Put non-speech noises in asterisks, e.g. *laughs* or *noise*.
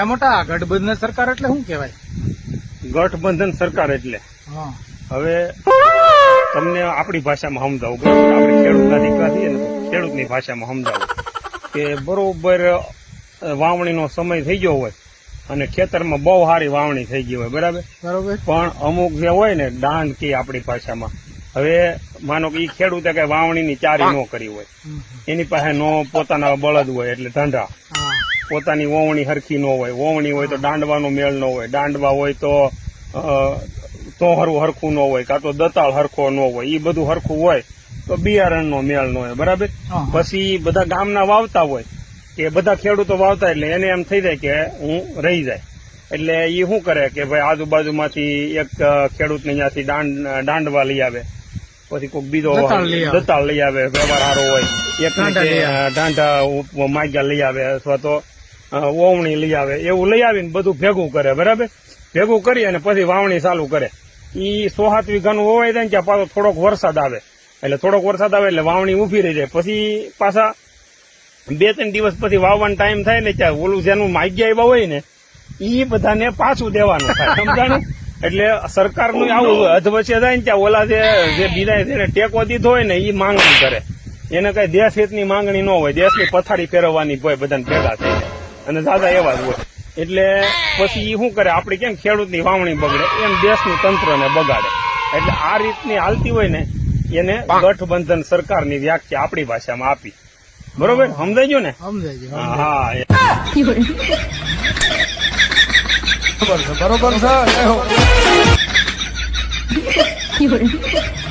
એ મોટા ગઠબંધન સરકાર એટલે શું કહેવાય? ગઠબંધન સરકાર એટલે. હવે તમને આપણી ભાષામાં સમજાવું. આપણે ખેડૂતના દીકરા છીએ ને ખેડૂતની ભાષામાં સમજાવું કે બરોબર વાવણીનો સમય થઈ ગયો હોય અને ખેતરમાં બહુ સારી વાવણી થઈ ગઈ હોય. બરાબર? બરોબર. પણ અમુક જે હોય ને દાંડ કે આપણી ભાષામાં. હવે માનો કે ઈ ખેડૂતે કઈ વાવણીની ચારી ન કરી હોય. એની પાસે નો પોતાના બળદ હોય એટલે હા. પોતાની ઓવણી હરખી ન હોય. ઓવણી હોય તો દાંડવાનો મેળ ન હોય. દાંડવા હોય તો તોહરું હરખું ન હોય કાં તો દતાળ હરખો ન હોય. એ બધું હરખું હોય તો બિયારણનો મેળ ન હોય. બરાબર. પછી બધા ગામના વાવતા હોય. કે બધા ખેડૂતો વાવતા એટલે એને એમ થઈ જાય કે હું રહી જાય. એટલે એ શું કરે કે ભાઈ આજુબાજુમાંથી એક ખેડૂતને અહીંયાથી દાંડ દાંડવા લઈ આવે. પછી કોઈક બીજો દતાળ લઈ આવે. વ્યવહાર સારો હોય. એક દાંડા માગ્યા લઈ આવે. અથવા તો ઓવણી લઈ આવે. એવું લઈ આવીને બધું ભેગું કરે, બરાબર? ભેગું કરી અને પછી વાવણી ચાલુ કરે. ઈ સો સાત વીઘાનું હોવાય જાય ને ત્યાં પાછો થોડોક વરસાદ આવે. એટલે થોડોક વરસાદ આવે એટલે વાવણી ઊભી રહી જાય. પછી પાછા બે ત્રણ દિવસ પછી વાવવાનો ટાઈમ થાય ને ત્યાં ઓલું જેનું માગ્યા આવ્યા હોય ને, ઈ બધાને પાછું દેવાનું થાય. સમજાણું? એટલે સરકારનું આવું. અધવચ્ચે જાય ને ત્યાં ઓલા જે બીજા જેને ટેકો દીધો હોય ને એ માંગણી કરે. એને કઈ દેશ હિતની માંગણી ન હોય. દેશની પથારી ફેરવવાની હોય બધાને ભેગા થઈને. અને દાદા એવા જ હોય. એટલે પછી એ શું કરે આપણે કેમ ખેડૂતની વાવણી બગડે? એમ દેશનું તંત્રને બગાડે. એટલે આ રીતની હાલતી હોય ને એને ગઠબંધન સરકારની વ્યાખ્યા આપણી ભાષામાં આપી. બરોબર? સમજાઈ ગયો ને? હા હા બરોબર છે બરોબર *laughs*